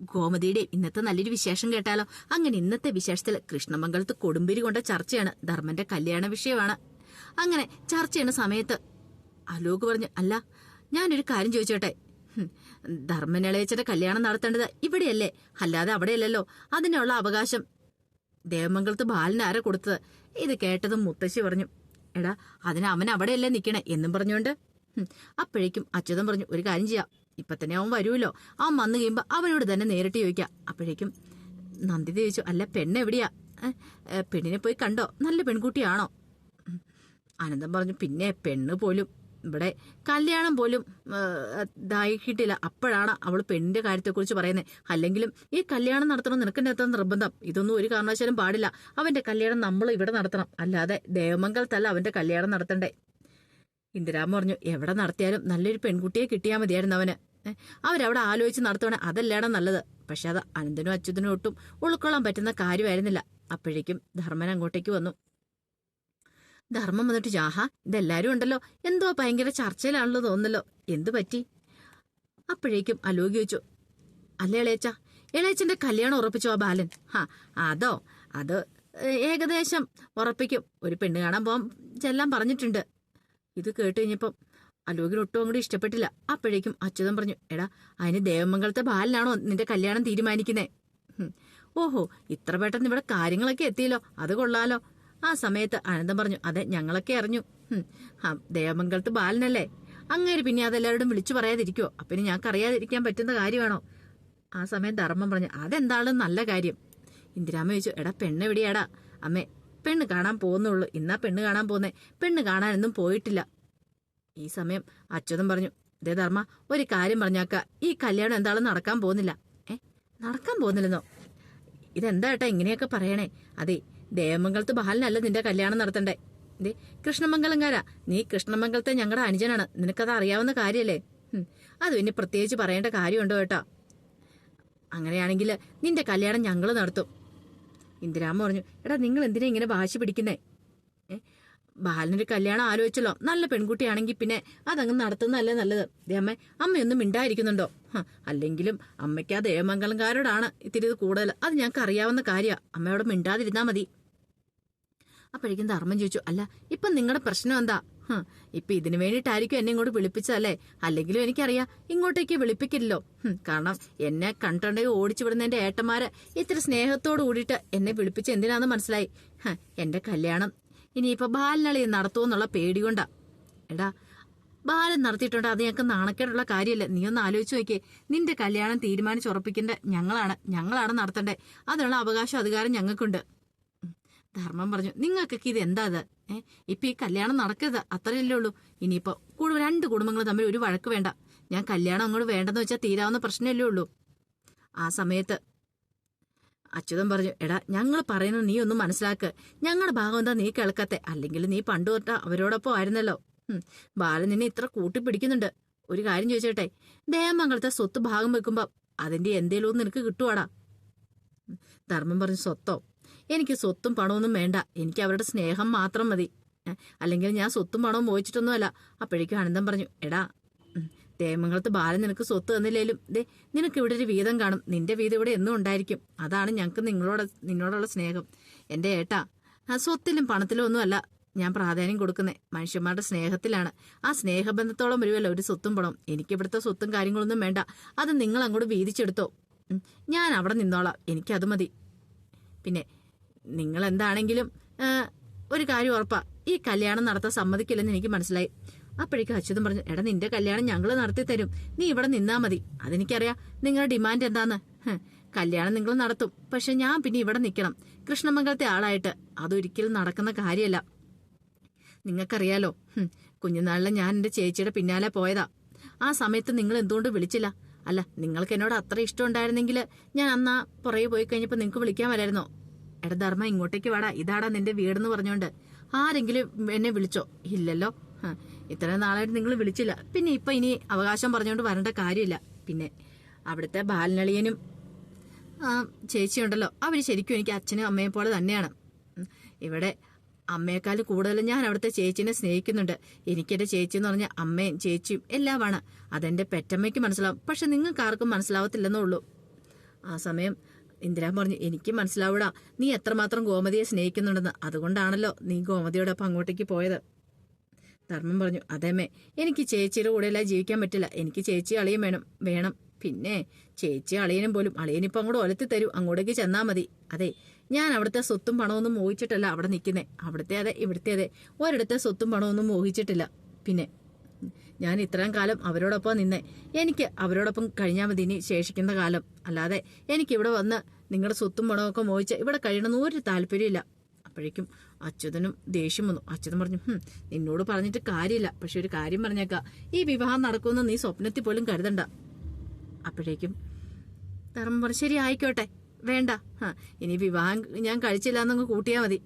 ഗോമതിയുടെ ഇന്നത്തെ നല്ലൊരു വിശേഷം കേട്ടാലോ? അങ്ങനെ ഇന്നത്തെ വിശേഷത്തിൽ കൃഷ്ണമംഗലത്ത് കൊടുമ്പിരി കൊണ്ട ചർച്ചയാണ്. ധർമ്മന്റെ കല്യാണ വിഷയമാണ്. അങ്ങനെ ചർച്ച ചെയ്യുന്ന സമയത്ത് അലോക് പറഞ്ഞു അല്ല ഞാനൊരു കാര്യം ചോദിച്ചോട്ടെ. ധർമ്മനിളയച്ചന്റെ കല്യാണം നടത്തേണ്ടത് ഇവിടെയല്ലേ? അല്ലാതെ അവിടെയല്ലല്ലോ. അതിനുള്ള അവകാശം ദേവമംഗലത്ത് ആരെ കൊടുത്തത്? ഇത് കേട്ടതും മുത്തശ്ശി പറഞ്ഞു എടാ അതിന് അവൻ അവിടെയല്ലേ നിക്കണേ? എന്നും പറഞ്ഞുകൊണ്ട് അപ്പോഴേക്കും അച്യുതൻ പറഞ്ഞു ഒരു കാര്യം ചെയ്യാം. ഇപ്പൊ തന്നെ അവൻ വരുമല്ലോ. അവൻ വന്നു കഴിയുമ്പോ അവനോട് തന്നെ നേരിട്ട് ചോദിക്കാം. അപ്പോഴേക്കും നന്ദിത ചോദിച്ചു അല്ല പെണ്ണ് എവിടെയാ? ഏ, ഏ, പെണ്ണിനെ പോയി കണ്ടോ? നല്ല പെൺകുട്ടിയാണോ? അനന്തം പറഞ്ഞു പിന്നെ പെണ്ണ് പോലും ഇവിടെ കല്യാണം പോലും ദാഹിക്കിട്ടില്ല അപ്പോഴാണ് അവൾ പെണ്ണിന്റെ കാര്യത്തെക്കുറിച്ച് പറയുന്നത് അല്ലെങ്കിലും ഈ കല്യാണം നടത്തണം നിനക്കെന്നെ എത്ര നിർബന്ധം? ഇതൊന്നും ഒരു കാരണവശാലും പാടില്ല. അവന്റെ കല്യാണം നമ്മൾ ഇവിടെ നടത്തണം. അല്ലാതെ ദേവമംഗലത്തല്ല അവന്റെ കല്യാണം നടത്തണ്ടേ. ഇന്ദിരാമ പറഞ്ഞു എവിടെ നടത്തിയാലും നല്ലൊരു പെൺകുട്ടിയെ കിട്ടിയാൽ മതിയായിരുന്നു അവന്. അവരവിടെ ആലോചിച്ച് നടത്തുവാണെ അതല്ലാണ് നല്ലത്. പക്ഷെ അത് അനന്തനും അച്യുതനും ഒട്ടും ഉൾക്കൊള്ളാൻ പറ്റുന്ന കാര്യമായിരുന്നില്ല. അപ്പോഴേക്കും ധർമ്മൻ അങ്ങോട്ടേക്ക് വന്നു. ധർമ്മം വന്നിട്ട് ജാഹാ ഇതെല്ലാരും ഉണ്ടല്ലോ. എന്തോ ഭയങ്കര ചർച്ചയിലാണല്ലോ തോന്നല്ലോ എന്തു പറ്റി? അപ്പോഴേക്കും അലോകി വെച്ചു അല്ല ഇളയച്ച ഇളയച്ചന്റെ കല്യാണം ഉറപ്പിച്ചോ ആ ബാലൻ? ഹാ അതോ അത് ഏകദേശം ഉറപ്പിക്കും. ഒരു പെണ്ണ് കാണാൻ പോകാൻ ചെല്ലാൻ പറഞ്ഞിട്ടുണ്ട്. ഇത് കേട്ട് കഴിഞ്ഞപ്പം അലോകിന് ഒട്ടും അങ്ങോട്ട് ഇഷ്ടപ്പെട്ടില്ല. അപ്പോഴേക്കും അച്യുതൻ പറഞ്ഞു എടാ അതിന് ദേവമംഗലത്തെ ബാലനാണോ നിന്റെ കല്യാണം തീരുമാനിക്കുന്നേ? ഓഹോ ഇത്ര പെട്ടെന്ന് ഇവിടെ കാര്യങ്ങളൊക്കെ എത്തിയല്ലോ അത് കൊള്ളാലോ. ആ സമയത്ത് അനന്തം പറഞ്ഞു അതെ ഞങ്ങളൊക്കെ അറിഞ്ഞു. ദേവമംഗലത്ത് ബാലനല്ലേ? അങ്ങേര് പിന്നെ അതെല്ലാവരോടും വിളിച്ചു പറയാതിരിക്കുവോ? ഇനി ഞങ്ങൾക്ക് അറിയാതിരിക്കാൻ പറ്റുന്ന കാര്യമാണോ? ആ സമയം ധർമ്മം പറഞ്ഞു അതെന്താണ് നല്ല കാര്യം? ഇന്ദിരാമ്മ ചോദിച്ചു എടാ പെണ്ണെവിടെയാടാ? അമ്മേ പെണ്ണ് കാണാൻ പോകുന്നുള്ളൂ. ഇന്നാ പെണ്ണ് കാണാൻ പോകുന്നേ. പെണ്ണ് കാണാനൊന്നും പോയിട്ടില്ല. ഈ സമയം അച്യുതൻ പറഞ്ഞു ദേ ധർമ്മ ഒരു കാര്യം പറഞ്ഞാക്ക. ഈ കല്യാണം എന്താളും നടക്കാൻ പോകുന്നില്ല. ഏ? നടക്കാൻ പോകുന്നില്ലെന്നോ? ഇതെന്താ ഏട്ടാ ഇങ്ങനെയൊക്കെ പറയണേ? അതെ ദേവമംഗലത്ത് ബാലനല്ല നിന്റെ കല്യാണം നടത്തണ്ടേ. ദേ കൃഷ്ണമംഗലംകാരാ. നീ കൃഷ്ണമംഗലത്തെ ഞങ്ങളുടെ അനുജനാണ്. നിനക്കത് അറിയാവുന്ന കാര്യല്ലേ? അത് പിന്നെ പ്രത്യേകിച്ച് പറയേണ്ട കാര്യമുണ്ടോ ഏട്ടാ? അങ്ങനെയാണെങ്കിൽ നിന്റെ കല്യാണം ഞങ്ങൾ നടത്തും. ഇന്ദിരാമ്മ പറഞ്ഞു എടാ നിങ്ങൾ എന്തിനാ ഇങ്ങനെ വാശി പിടിക്കുന്നേ? ബാലനൊരു കല്യാണം ആലോചിച്ചല്ലോ. നല്ല പെൺകുട്ടിയാണെങ്കിൽ പിന്നെ അതങ്ങ് നടത്തുന്നതല്ലേ നല്ലത്. അമ്മ അമ്മയൊന്നും മിണ്ടായിരിക്കുന്നുണ്ടോ? അല്ലെങ്കിലും അമ്മയ്ക്ക് ആ ദേവമംഗലംകാരോടാണ് ഇത്തിരി ഇത് കൂടുതൽ. അത് ഞങ്ങൾക്ക് അറിയാവുന്ന കാര്യമാണ് അമ്മയോട് മിണ്ടാതിരുന്നാ മതി. അപ്പോഴേക്കും ധർമ്മം ചോദിച്ചു അല്ല ഇപ്പം നിങ്ങളുടെ പ്രശ്നം എന്താ? ഇപ്പൊ ഇതിനു വേണ്ടിയിട്ടായിരിക്കും എന്നെ ഇങ്ങോട്ട് വിളിപ്പിച്ചതല്ലേ അല്ലെങ്കിലും എനിക്കറിയാം ഇങ്ങോട്ടേക്ക് വിളിപ്പിക്കില്ലല്ലോ. കാരണം എന്നെ കണ്ടുണ്ടെങ്കിൽ ഓടിച്ചു വിടുന്ന എന്റെ ഏട്ടന്മാര് ഇത്ര സ്നേഹത്തോട് കൂടിയിട്ട് എന്നെ വിളിപ്പിച്ച് എന്തിനാന്ന് മനസ്സിലായി? എന്റെ കല്യാണം ഇനിയിപ്പൊ ബാലനളി നടത്തുമെന്നുള്ള പേടി കൊണ്ടാ. എടാ ബാലൻ നടത്തിയിട്ടുണ്ട് അത് ഞങ്ങൾക്ക് നാണക്കേടുള്ള കാര്യമല്ല? നീ ഒന്ന് ആലോചിച്ച് നോക്കിയേ. നിന്റെ കല്യാണം തീരുമാനിച്ചുറപ്പിക്കേണ്ട ഞങ്ങളാണ്. ഞങ്ങളാണ് നടത്തണ്ടേ അതിനുള്ള അവകാശം അധികാരം ഞങ്ങൾക്കുണ്ട്. ധർമ്മം പറഞ്ഞു. നിങ്ങൾക്കൊക്കെ ഇത് എന്താ ഇത് ഏഹ് ഇപ്പൊ ഈ കല്യാണം നടക്കരുത്. അത്രയല്ലേ ഉള്ളൂ. ഇനിയിപ്പോ കൂടുതൽ രണ്ട് കുടുംബങ്ങൾ തമ്മിൽ ഒരു വഴക്ക് വേണ്ട. ഞാൻ കല്യാണം അങ്ങോട്ട് വേണ്ടെന്ന് വെച്ചാൽ തീരാവുന്ന പ്രശ്നമല്ലേ ഉള്ളൂ. ആ സമയത്ത് അച്യുതൻ പറഞ്ഞു എടാ ഞങ്ങൾ പറയുന്നത് നീ ഒന്ന് മനസ്സിലാക്ക്. ഞങ്ങളുടെ ഭാഗം എന്താ നീ കേൾക്കത്തെ? അല്ലെങ്കിൽ നീ പണ്ട് തൊട്ട അവരോടൊപ്പം ആയിരുന്നല്ലോ. ബാലൻ നിന്നെ ഇത്ര കൂട്ടിപ്പിടിക്കുന്നുണ്ട്. ഒരു കാര്യം ചോദിച്ചോട്ടെ. ദേവമംഗലത്തെ സ്വത്ത് ഭാഗം വെക്കുമ്പോ അതിന്റെ എന്തേലും നിനക്ക് കിട്ടുവാടാ. ധർമ്മം പറഞ്ഞു സ്വത്തോ? എനിക്ക് സ്വത്തും പണമൊന്നും വേണ്ട. എനിക്ക് അവരുടെ സ്നേഹം മാത്രം മതി. അല്ലെങ്കിൽ ഞാൻ സ്വത്തും പണവും മോഹിച്ചിട്ടൊന്നുമല്ല. അപ്പോഴേക്കും ആനന്ദം പറഞ്ഞു എടാ തേമംഗലത്ത് ബാലൻ നിനക്ക് സ്വത്ത് തന്നില്ലേലും ദേ നിനക്ക് ഇവിടെ ഒരു വീതം കാണും. നിന്റെ വീതം ഇവിടെ എന്നും ഉണ്ടായിരിക്കും. അതാണ് ഞങ്ങൾക്ക് നിങ്ങളോട് നിന്നോടുള്ള സ്നേഹം. എന്റെ ഏട്ടാ സ്വത്തിലും പണത്തിലും ഒന്നുമല്ല. ഞാൻ പ്രാധാന്യം കൊടുക്കുന്നത് മനുഷ്യന്മാരുടെ സ്നേഹത്തിലാണ്. ആ സ്നേഹബന്ധത്തോളം വരുമല്ലോ ഒരു സ്വത്തും പണം എനിക്ക് ഇവിടുത്തെ സ്വത്തും കാര്യങ്ങളൊന്നും വേണ്ട. അത് നിങ്ങൾ അങ്ങോട്ട് വീതിച്ചെടുത്തോ. ഞാൻ അവിടെ നിന്നോളാം. എനിക്കത് മതി. പിന്നെ നിങ്ങൾ എന്താണെങ്കിലും ഒരു കാര്യം ഉറപ്പാ. ഈ കല്യാണം നടത്താൻ സമ്മതിക്കില്ലെന്ന് എനിക്ക് മനസ്സിലായി. അപ്പോഴേക്കും അച്യുതൻ പറഞ്ഞു എടാ നിന്റെ കല്യാണം ഞങ്ങൾ നടത്തി തരും. നീ ഇവിടെ നിന്നാ മതി. അതെനിക്കറിയാം. നിങ്ങളുടെ ഡിമാൻഡ് എന്താന്ന്? കല്യാണം നിങ്ങൾ നടത്തും. പക്ഷെ ഞാൻ പിന്നെ ഇവിടെ നിൽക്കണം. കൃഷ്ണമംഗലത്തെ ആളായിട്ട്. അതൊരിക്കലും നടക്കുന്ന കാര്യമല്ല. നിങ്ങൾക്കറിയാലോ കുഞ്ഞുനാളിലെ ഞാൻ എന്റെ ചേച്ചിയുടെ പിന്നാലെ പോയതാ. ആ സമയത്ത് നിങ്ങൾ എന്തുകൊണ്ട് വിളിച്ചില്ല? അല്ല നിങ്ങൾക്ക് എന്നോട് അത്ര ഇഷ്ടം ഉണ്ടായിരുന്നെങ്കിൽ ഞാൻ അന്നാ പുറകെ പോയി കഴിഞ്ഞപ്പോൾ നിങ്ങൾക്ക് വിളിക്കാൻ വരായിരുന്നോ? എടാ ധർമ്മ ഇങ്ങോട്ടേക്ക് വാടാ. ഇതാടാ നിന്റെ വീടെന്ന് പറഞ്ഞോണ്ട്. ആരെങ്കിലും എന്നെ വിളിച്ചോ? ഇല്ലല്ലോ. ഇത്ര നാളായിട്ട് നിങ്ങൾ വിളിച്ചില്ല. പിന്നെ ഇപ്പൊ ഇനി അവകാശം പറഞ്ഞുകൊണ്ട് വരേണ്ട കാര്യമില്ല. പിന്നെ അവിടുത്തെ ബാലനളിയനും ചേച്ചിയുണ്ടല്ലോ. അവർ ശരിക്കും എനിക്ക് അച്ഛനും അമ്മയെ പോലെ തന്നെയാണ്. ഇവിടെ അമ്മയെക്കാൾ കൂടുതൽ ഞാൻ അവിടുത്തെ ചേച്ചിനെ സ്നേഹിക്കുന്നുണ്ട്. എനിക്കെന്റെ ചേച്ചി എന്ന് പറഞ്ഞ അമ്മയും ചേച്ചിയും എല്ലാമാണ്. അതെന്റെ പെറ്റമ്മയ്ക്ക് മനസ്സിലാവും. പക്ഷെ നിങ്ങൾക്ക് ആർക്കും മനസ്സിലാവത്തില്ലെന്നേ ഉള്ളൂ. ആ സമയം ഇന്ദിരാൻ പറഞ്ഞു എനിക്ക് മനസ്സിലാവൂടാ. നീ എത്രമാത്രം ഗോമതിയെ സ്നേഹിക്കുന്നുണ്ടെന്ന്. അതുകൊണ്ടാണല്ലോ നീ ഗോമതിയോടൊപ്പം അങ്ങോട്ടേക്ക് പോയത്. ധർമ്മം പറഞ്ഞു അതേമേ എനിക്ക് ചേച്ചിയുടെ കൂടെയല്ല ജീവിക്കാൻ പറ്റില്ല. എനിക്ക് ചേച്ചി അളിയും വേണം വേണം. പിന്നെ ചേച്ചി അളിയനും പോലും അളിയനിപ്പം അങ്ങോട്ട് ഒലത്തി തരൂ. അങ്ങോട്ടേക്ക് ചെന്നാൽ മതി. അതെ ഞാൻ അവിടുത്തെ സ്വത്തും പണമൊന്നും മോഹിച്ചിട്ടല്ല അവിടെ നിൽക്കുന്നേ. അവിടുത്തെ അതെ ഇവിടുത്തെ അതെ. ഒരിടത്തെ സ്വത്തും പണമൊന്നും മോഹിച്ചിട്ടില്ല. പിന്നെ ഞാൻ ഇത്രയും കാലം അവരോടൊപ്പം നിന്നേ. എനിക്ക് അവരോടൊപ്പം കഴിഞ്ഞാൽ മതി ഇനി ശേഷിക്കുന്ന കാലം. അല്ലാതെ എനിക്ക് ഇവിടെ വന്ന് നിങ്ങളുടെ സ്വത്തും പണമൊക്കെ മോഹിച്ച് ഇവിടെ കഴിയണമെന്ന് ഒരു താല്പര്യമില്ല അപ്പോഴേക്കും അച്യുതനും ദേഷ്യം വന്നു. അച്യുതൻ പറഞ്ഞു "ഹും, നിന്നോട് പറഞ്ഞിട്ട് കാര്യമില്ല. പക്ഷെ ഒരു കാര്യം പറഞ്ഞേക്കാം. ഈ വിവാഹം നടക്കുമെന്ന് നീ സ്വപ്നത്തിൽ പോലും കരുതണ്ട. അപ്പോഴേക്കും ധർമ്മം പറഞ്ഞു ശരി ആയിക്കോട്ടെ വേണ്ട. ആ ഇനി വിവാഹം ഞാൻ കഴിച്ചില്ല എന്നങ്ങ് കൂട്ടിയാൽ മതി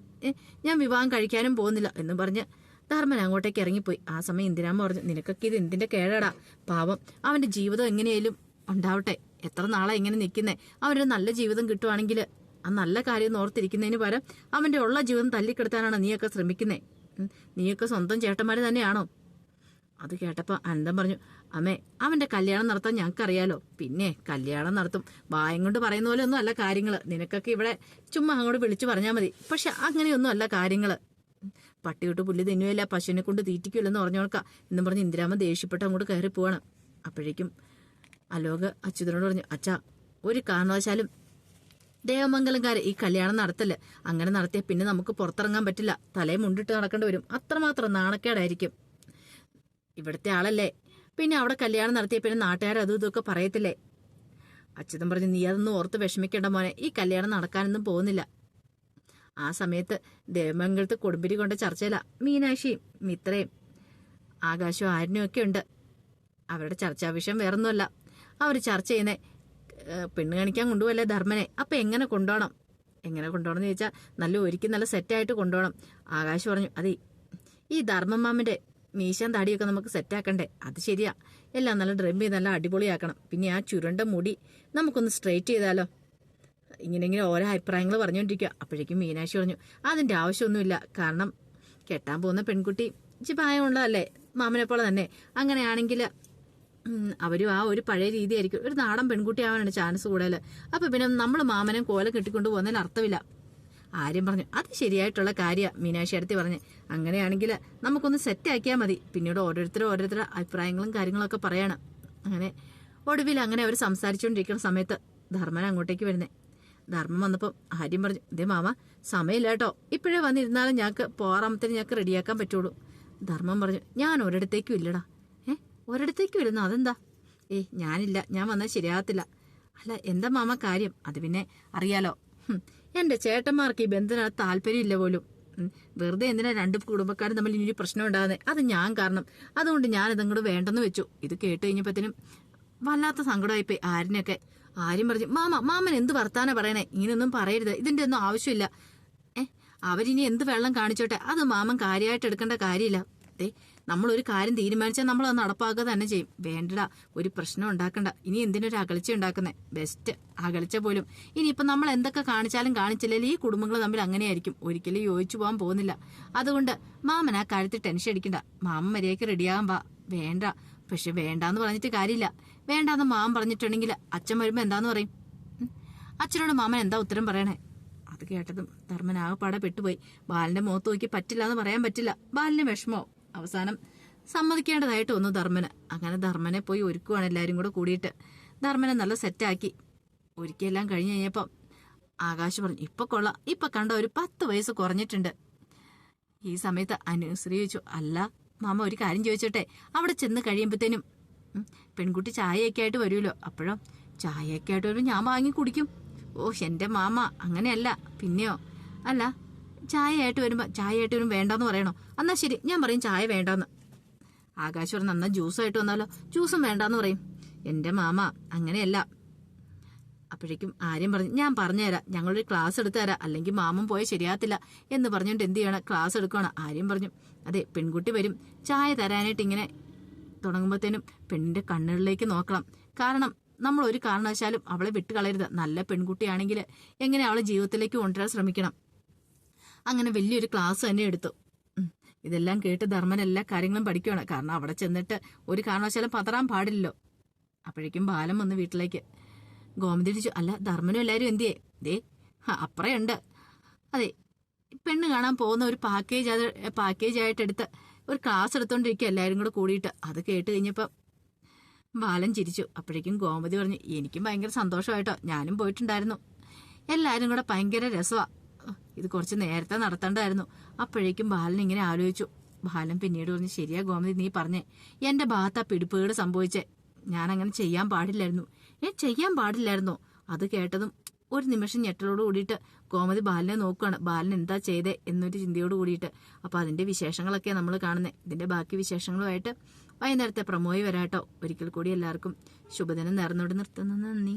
ഞാൻ വിവാഹം കഴിക്കാനും പോകുന്നില്ല. എന്ന് പറഞ്ഞ് ധർമ്മൻ അങ്ങോട്ടേക്ക് ഇറങ്ങിപ്പോയി. ആ സമയം ഇന്ദിരാമ്മ പറഞ്ഞു നിനക്കൊക്കെ ഇത് എന്തിന്റെ കേടാടാ? പാവം അവന്റെ ജീവിതം എങ്ങനെയായാലും ഉണ്ടാവട്ടെ. എത്ര നാളെ ഇങ്ങനെ നിൽക്കുന്നേ? അവനൊരു നല്ല ജീവിതം കിട്ടുവാണെങ്കിൽ ആ നല്ല കാര്യം ഓർത്തിരിക്കുന്നതിന് പകരം അവന്റെ ഉള്ള ജീവിതം തല്ലിക്കെടുത്താനാണ് നീയൊക്കെ ശ്രമിക്കുന്നേ? നീയൊക്കെ സ്വന്തം ചേട്ടന്മാര് തന്നെയാണോ? അത് കേട്ടപ്പോ അനന്തം പറഞ്ഞു അമ്മേ അവന്റെ കല്യാണം നടത്താൻ ഞങ്ങൾക്കറിയാലോ. പിന്നെ കല്യാണം നടത്തും. വായം കൊണ്ട് പറയുന്ന പോലെ ഒന്നും അല്ല കാര്യങ്ങൾ. നിനക്കൊക്കെ ഇവിടെ ചുമ്മാ അങ്ങോട്ട് വിളിച്ചു പറഞ്ഞാൽ മതി. പക്ഷെ അങ്ങനെയൊന്നും അല്ല കാര്യങ്ങൾ. പട്ടിയോട്ട് പുല്ല് തിന്നുകയില്ല പശുവിനെ കൊണ്ട് തീറ്റിക്കില്ലെന്ന് പറഞ്ഞോൾക്ക എന്നും പറഞ്ഞ് ഇന്ദിരാമ ദേഷ്യപ്പെട്ട് അങ്ങോട്ട് കയറി പോവാണ്. അപ്പോഴേക്കും അലോക് അച്യുതനോട് പറഞ്ഞു അച്ഛാ ഒരു കാരണവശാലും ദേവമംഗലംകാരെ ഈ കല്യാണം നടത്തൽ അങ്ങനെ നടത്തിയ പിന്നെ നമുക്ക് പുറത്തിറങ്ങാൻ പറ്റില്ല. തലയും മുണ്ടിട്ട് നടക്കേണ്ടി വരും. അത്രമാത്രം നാണക്കേടായിരിക്കും. ഇവിടുത്തെ ആളല്ലേ? പിന്നെ അവിടെ കല്യാണം നടത്തിയ പിന്നെ നാട്ടുകാർ അതും ഇതൊക്കെ പറയത്തില്ലേ? അച്യുതൻ പറഞ്ഞു നീ അതൊന്നും ഓർത്ത് വിഷമിക്കേണ്ട മോനെ. ഈ കല്യാണം നടക്കാനൊന്നും പോകുന്നില്ല. ആ സമയത്ത് ദേവമംഗലത്ത് കൊടുമ്പിരി കൊണ്ട ചർച്ചയില മീനാക്ഷിയും മിത്രയും. ആകാശവും ആരിനും ഒക്കെ ഉണ്ട്. അവരുടെ ചർച്ചാ വിഷയം വേറൊന്നുമല്ല. അവർ ചർച്ച ചെയ്യുന്ന പെണ്ണ് കാണിക്കാൻ കൊണ്ടുപോകല്ലേ ധർമ്മനെ? അപ്പൊ എങ്ങനെ കൊണ്ടുപോകണം? എങ്ങനെ കൊണ്ടുപോകണം എന്ന് ചോദിച്ചാൽ നല്ല ഒരുക്കി നല്ല സെറ്റായിട്ട് കൊണ്ടുപോകണം. ആകാശ് പറഞ്ഞു അതെ ഈ ധർമ്മം മാമന്റെ മീശാൻ താടിയൊക്കെ നമുക്ക് സെറ്റാക്കണ്ടേ അത് ശരിയാ. എല്ലാം നല്ല ഡ്രം ചെയ്ത് നല്ല അടിപൊളിയാക്കണം. പിന്നെ ആ ചുരുണ്ട മുടി നമുക്കൊന്ന് സ്ട്രെയിറ്റ് ചെയ്താലോ? ഇങ്ങനെ ഇങ്ങനെ ഓരോ അഭിപ്രായങ്ങൾ പറഞ്ഞുകൊണ്ടിരിക്കുക അപ്പോഴേക്കും മീനാക്ഷി പറഞ്ഞു അതിന്റെ ആവശ്യമൊന്നുമില്ല. കാരണം കെട്ടാൻ പോകുന്ന പെൺകുട്ടി ഇച്ചി പ്രായമുള്ളതല്ലേ? മാമനെപ്പോലെ പോലെ തന്നെ. അങ്ങനെയാണെങ്കിൽ അവരും ആ ഒരു പഴയ രീതിയായിരിക്കും. ഒരു നാടൻ പെൺകുട്ടി ആവാനാണ് ചാൻസ് കൂടുതൽ അപ്പോൾ പിന്നെ നമ്മൾ മാമനെ കോല കെട്ടിക്കൊണ്ട് പോകുന്നതിൽ അർത്ഥമില്ല. ആര്യം പറഞ്ഞു അത് ശരിയായിട്ടുള്ള കാര്യമാണ് മീനാക്ഷി അടുത്ത് പറഞ്ഞ്. അങ്ങനെയാണെങ്കിൽ നമുക്കൊന്ന് സെറ്റാക്കിയാൽ മതി. പിന്നീട് ഓരോരുത്തരും ഓരോരുത്തരുടെ അഭിപ്രായങ്ങളും കാര്യങ്ങളൊക്കെ പറയണം. അങ്ങനെ ഒടുവിൽ അങ്ങനെ അവർ സംസാരിച്ചുകൊണ്ടിരിക്കുന്ന സമയത്ത് ധർമ്മൻ അങ്ങോട്ടേക്ക് വരുന്നേ. ധർമ്മം വന്നപ്പോൾ ആര്യം പറഞ്ഞു ഇതേ മാമ സമയമില്ല കേട്ടോ. ഇപ്പോഴേ വന്നിരുന്നാലും ഞങ്ങൾക്ക് പോറാമത്തിന് ഞങ്ങൾക്ക് റെഡിയാക്കാൻ പറ്റുള്ളൂ. ധർമ്മം പറഞ്ഞു ഞാൻ ഒരിടത്തേക്കും ഇല്ലടാ. ഏ? ഒരിടത്തേക്കും ഇല്ലെന്നോ? അതെന്താ? ഏ ഞാനില്ല. ഞാൻ വന്നാൽ ശരിയാകത്തില്ല. അല്ല എന്താ മാമ കാര്യം? അത് പിന്നെ അറിയാലോ. എന്റെ ചേട്ടന്മാർക്ക് ഈ ബന്ധത്തിനകത്ത് താല്പര്യമില്ല പോലും. വെറുതെ എന്തിനാ രണ്ട് കുടുംബക്കാരും തമ്മിൽ ഒരു പ്രശ്നം ഉണ്ടാകുന്നത് അത് ഞാൻ കാരണം. അതുകൊണ്ട് ഞാൻ ഇതങ്ങോട്ട് വേണ്ടെന്ന് വെച്ചു. ഇത് കേട്ട് കഴിഞ്ഞപ്പോഴത്തേനും വല്ലാത്ത സങ്കടമായിപ്പോയി ആരിനൊക്കെ ആരും പറഞ്ഞു മാമ മാമൻ എന്ത് വർത്താന പറയണേ? ഇങ്ങനെയൊന്നും പറയരുത്. ഇതിന്റെ ഒന്നും ആവശ്യമില്ല. ഏ അവരിനി എന്ത് വെള്ളം കാണിച്ചോട്ടെ? അത് മാമൻ കാര്യമായിട്ട് എടുക്കേണ്ട കാര്യമില്ല. ദേ ഒരു കാര്യം തീരുമാനിച്ചാൽ നമ്മൾ അത് നടപ്പാക്കുക തന്നെ ചെയ്യും. വേണ്ടടാ ഒരു പ്രശ്നം ഉണ്ടാക്കണ്ട. ഇനി എന്തിനൊരു അകൽച്ച ഉണ്ടാക്കുന്നേ? ബെസ്റ്റ് അകൽച്ച പോലും. ഇനിയിപ്പോ നമ്മൾ എന്തൊക്കെ കാണിച്ചാലും കാണിച്ചില്ലെങ്കിൽ ഈ കുടുംബങ്ങൾ തമ്മിൽ അങ്ങനെയായിരിക്കും. ഒരിക്കലും യോജിച്ചു പോകാൻ പോകുന്നില്ല. അതുകൊണ്ട് മാമൻ ആ കാര്യത്തിൽ ടെൻഷൻ അടിക്കണ്ട. മാമൻ മര്യാദയ്ക്ക് റെഡിയാകാൻ വാ. വേണ്ട. പക്ഷെ വേണ്ടാന്ന് പറഞ്ഞിട്ട് കാര്യമില്ല. വേണ്ടാന്ന് മാമൻ പറഞ്ഞിട്ടുണ്ടെങ്കിൽ അച്ഛൻ വരുമ്പോ എന്താന്ന് പറയും. അച്ഛനോട് മാമൻ എന്താ ഉത്തരം പറയണേ? അത് കേട്ടതും ധർമ്മൻ ആകെപ്പാടെ പെട്ടുപോയി. ബാലിന്റെ മുഖത്ത് നോക്കി പറ്റില്ല എന്ന് പറയാൻ പറ്റില്ല. ബാലിന് വിഷമോ? അവസാനം സമ്മതിക്കേണ്ടതായിട്ട് വന്നു ധർമ്മന്. അങ്ങനെ ധർമ്മനെ പോയി ഒരുക്കുവാണ് എല്ലാരും കൂടെ കൂടിയിട്ട്. ധർമ്മനെ നല്ല സെറ്റാക്കി ഒരുക്കിയെല്ലാം കഴിഞ്ഞ് കഴിഞ്ഞപ്പം ആകാശ് പറഞ്ഞു ഇപ്പൊ കൊള്ളാം. ഇപ്പൊ കണ്ട ഒരു പത്ത് വയസ്സ് കുറഞ്ഞിട്ടുണ്ട്. ഈ സമയത്ത് അനുശ്രീ ചോദിച്ചു അല്ല മാമ ഒരു കാര്യം ചോദിച്ചോട്ടെ. അവിടെ ചെന്ന് കഴിയുമ്പത്തേനും ഉം, പെൺകുട്ടി ചായയൊക്കെ ആയിട്ട് വരുമല്ലോ. അപ്പോഴോ ചായയൊക്കെ ആയിട്ട് വരുമ്പോൾ ഞാൻ വാങ്ങി കുടിക്കും. ഓ എന്റെ മാമ അങ്ങനെയല്ല. പിന്നെയോ അല്ല ചായയായിട്ട് വരുമ്പോൾ ചായയായിട്ട് വരുമ്പോൾ വേണ്ടെന്ന് പറയണോ? എന്നാ ശരി ഞാൻ പറയും ചായ വേണ്ടെന്ന്. ആകാശ് പറഞ്ഞു എന്നാ ജ്യൂസായിട്ട് വന്നാലോ? ജ്യൂസും വേണ്ടാന്ന് പറയും. എന്റെ മാമ അങ്ങനെയല്ല. അപ്പോഴേക്കും ആര്യം പറഞ്ഞു ഞാൻ പറഞ്ഞുതരാം. ഞങ്ങളൊരു ക്ലാസ് എടുത്തു തരാം അല്ലെങ്കിൽ മാമൻ പോയാൽ ശരിയാകത്തില്ല എന്ന് പറഞ്ഞുകൊണ്ട് എന്ത് ചെയ്യണം? ക്ലാസ് എടുക്കണം ആര്യം പറഞ്ഞു അതെ പെൺകുട്ടി വരും. ചായ തരാനായിട്ട് ഇങ്ങനെ തുടങ്ങുമ്പോഴത്തേനും പെണ്ണിന്റെ കണ്ണുകളിലേക്ക് നോക്കണം. കാരണം നമ്മൾ ഒരു കാരണവശാലും അവളെ വിട്ടുകളയരുത്. നല്ല പെൺകുട്ടിയാണെങ്കിൽ എങ്ങനെ അവളെ ജീവിതത്തിലേക്ക് കൊണ്ടുവരാൻ ശ്രമിക്കണം? അങ്ങനെ വലിയൊരു ക്ലാസ് തന്നെ എടുത്തു. ഇതെല്ലാം കേട്ട് ധർമ്മൻ എല്ലാ കാര്യങ്ങളും പഠിക്കുകയാണ് കാരണം അവിടെ ചെന്നിട്ട് ഒരു കാരണവശാലും പതറാൻ പാടില്ലല്ലോ. അപ്പോഴേക്കും ബാലം വന്ന് വീട്ടിലേക്ക്. ഗോമതി അടിച്ചു അല്ല ധർമ്മനും എല്ലാവരും എന്തിയേ? ദേ അപ്പറയുണ്ട്. അതെ പെണ്ണ് കാണാൻ പോകുന്ന ഒരു പാക്കേജ് അത് പാക്കേജ് ആയിട്ട് എടുത്ത് ഒരു ക്ലാസ് എടുത്തോണ്ടിരിക്കുക എല്ലാവരും കൂടെ കൂടിയിട്ട്. അത് കേട്ട് കഴിഞ്ഞപ്പം ബാലൻ ചിരിച്ചു. അപ്പോഴേക്കും ഗോമതി പറഞ്ഞു എനിക്കും ഭയങ്കര സന്തോഷമായിട്ടോ. ഞാനും പോയിട്ടുണ്ടായിരുന്നു. എല്ലാവരും കൂടെ ഭയങ്കര രസമാണ് ഇത് കുറച്ച് നേരത്തെ നടത്തേണ്ടതായിരുന്നു അപ്പോഴേക്കും ബാലൻ ഇങ്ങനെ ആലോചിച്ചു. ബാലൻ പിന്നീട് പറഞ്ഞു ശരിയാ ഗോമതി നീ പറഞ്ഞേ. എന്റെ ഭാഗത്ത് ആ പിടിപ്പുകേട് സംഭവിച്ചേ. ഞാൻ അങ്ങനെ ചെയ്യാൻ പാടില്ലായിരുന്നു. ഏ ചെയ്യാൻ പാടില്ലായിരുന്നു? അത് കേട്ടതും ഒരു നിമിഷം ഞെട്ടലോട് കൂടിയിട്ട് ഗോമതി ബാലിനെ നോക്കുകയാണ് ബാലൻ എന്താ ചെയ്തേ എന്നൊരു ചിന്തയോട് കൂടിയിട്ട്. അപ്പൊ അതിന്റെ വിശേഷങ്ങളൊക്കെ നമ്മൾ കാണുന്നത് ഇതിന്റെ ബാക്കി വിശേഷങ്ങളുമായിട്ട് വൈകുന്നേരത്തെ പ്രമോയി വരാട്ടോ. ഒരിക്കൽ കൂടി എല്ലാവർക്കും ശുഭദിനം നേർന്നോട് നിർത്തുന്നു. നന്ദി.